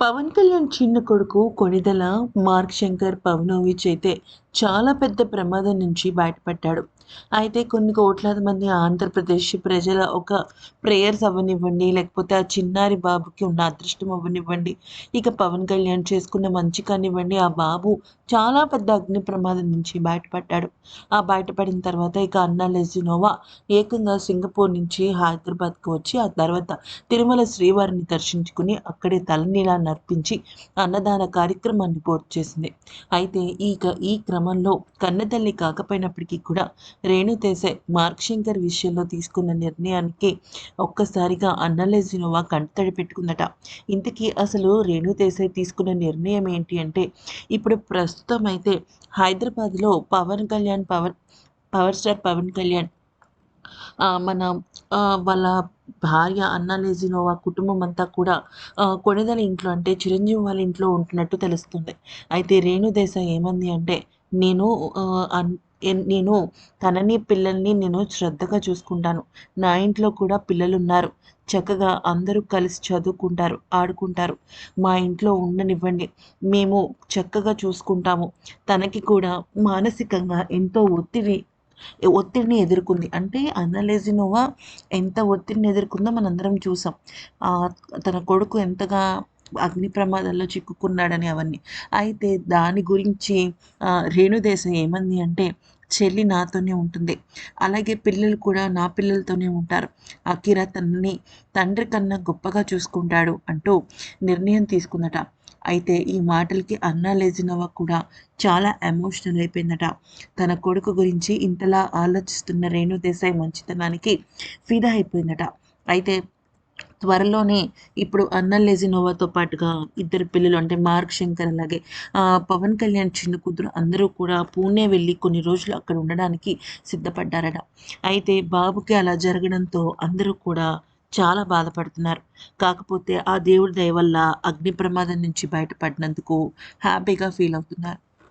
పవన్ కళ్యాణ్ చిన్న కొడుకు కొణిదెల మార్క్ శంకర్ పవనోవిచ్ అయితే చాలా పెద్ద ప్రమాదం నుంచి బయటపడ్డాడు. అయితే కొన్ని కోట్లాది మంది ఆంధ్రప్రదేశ్ ప్రజల ఒక ప్రేయర్స్ అవ్వనివ్వండి లేకపోతే ఆ చిన్నారి బాబుకి ఉన్న అదృష్టం అవ్వనివ్వండి. ఇక పవన్ కళ్యాణ్ చేసుకున్న మంచి కానివ్వండి. ఆ బాబు చాలా పెద్ద అగ్ని ప్రమాదం నుంచి బయటపడ్డాడు. ఆ బయటపడిన తర్వాత ఇక అన్నా లెజినోవా ఏకంగా సింగపూర్ నుంచి హైదరాబాద్కు వచ్చి ఆ తర్వాత తిరుమల శ్రీవారిని దర్శించుకుని అక్కడే తలనీలా నర్పించి అన్నదాన కార్యక్రమాన్ని పూర్తి చేసింది. అయితే ఇక ఈ క్రమంలో కన్నతల్లి కాకపోయినప్పటికీ కూడా రేణుదేశాయ్ మార్క్ శంకర్ విషయంలో తీసుకున్న నిర్ణయానికి ఒక్కసారిగా అన్నలేజినోవా కంటతడి పెట్టుకుందట. ఇంతకీ అసలు రేణుదేశాయ్ తీసుకున్న నిర్ణయం ఏంటి అంటే ఇప్పుడు ప్రస్తుతం అయితే హైదరాబాద్లో పవన్ కళ్యాణ్ పవన్ పవర్ స్టార్ పవన్ కళ్యాణ్ మన వాళ్ళ భార్య అన్నాలేజినోవా కుటుంబం అంతా కూడా కొనిదల ఇంట్లో అంటే చిరంజీవి వాళ్ళ ఇంట్లో ఉంటున్నట్టు తెలుస్తుంది. అయితే రేణుదేశాయ్ ఏమంది అంటే నేను నేను తనని పిల్లల్ని నేను శ్రద్ధగా చూసుకుంటాను. నా ఇంట్లో కూడా పిల్లలు ఉన్నారు చక్కగా అందరూ కలిసి చదువుకుంటారు ఆడుకుంటారు. మా ఇంట్లో ఉండనివ్వండి. మేము చక్కగా చూసుకుంటాము. తనకి కూడా మానసికంగా ఎంతో ఒత్తిడి ఒత్తిడిని ఎదుర్కొంది. అంటే అనలేజినోవా ఎంత ఒత్తిడిని ఎదుర్కొందో మనందరం చూసాం. తన కొడుకు ఎంతగా అగ్ని ప్రమాదంలో చిక్కుకున్నాడని అవన్నీ. అయితే దాని గురించి రేణుదేశం ఏమంది అంటే చెల్లి నాతోనే ఉంటుంది. అలాగే పిల్లలు కూడా నా పిల్లలతోనే ఉంటారు. అకిరా తనని తండ్రి కన్నా గొప్పగా చూసుకుంటాడు అంటూ నిర్ణయం తీసుకుందట. అయితే ఈ మాటలకి అన్నా లేజినవ కూడా చాలా ఎమోషనల్ అయిపోయిందట. తన కొడుకు గురించి ఇంతలా ఆలోచిస్తున్న రేణుదేశాయ్ మంచితనానికి ఫిదా అయిపోయిందట. అయితే త్వరలోనే ఇప్పుడు అన్న లెజినోవాతో పాటుగా ఇద్దరు పిల్లలు అంటే మార్క్ శంకర్ అలాగే పవన్ కళ్యాణ్ చిన్న కూతురు అందరూ కూడా పూణే వెళ్ళి కొన్ని రోజులు అక్కడ ఉండడానికి సిద్ధపడ్డారట. అయితే బాబుకి అలా జరగడంతో అందరూ కూడా చాలా బాధపడుతున్నారు. కాకపోతే ఆ దేవుడి దయ వల్ల అగ్ని ప్రమాదం నుంచి బయటపడినందుకు హ్యాపీగా ఫీల్ అవుతున్నారు.